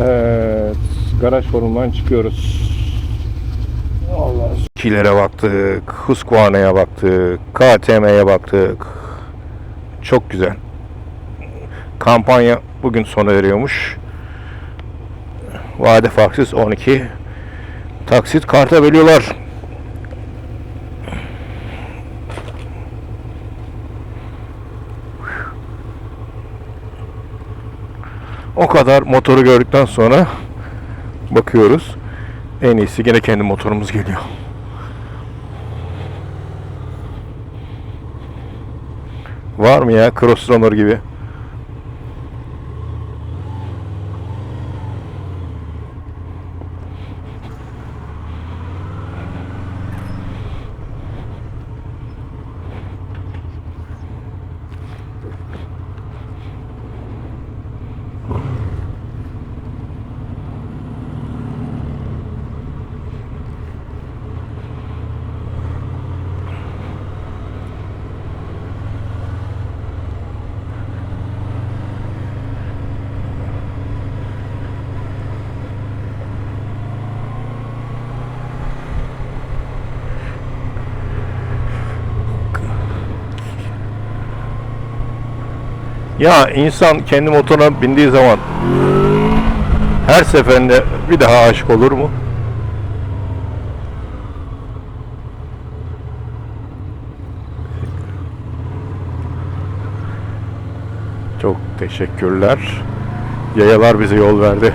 Evet, garaj formundan çıkıyoruz. Allah Kilere baktık, Husqvarna'ya baktık, KTM'ye baktık. Çok güzel. Kampanya bugün sona eriyormuş. Vade farksız 12. Taksit karta bölüyorlar. O kadar motoru gördükten sonra bakıyoruz. En iyisi gene kendi motorumuz geliyor. Var mı ya Crosstrunner gibi? Ya insan kendi motoruna bindiği zaman her seferinde bir daha aşık olur mu? Çok teşekkürler. Yayalar bize yol verdi.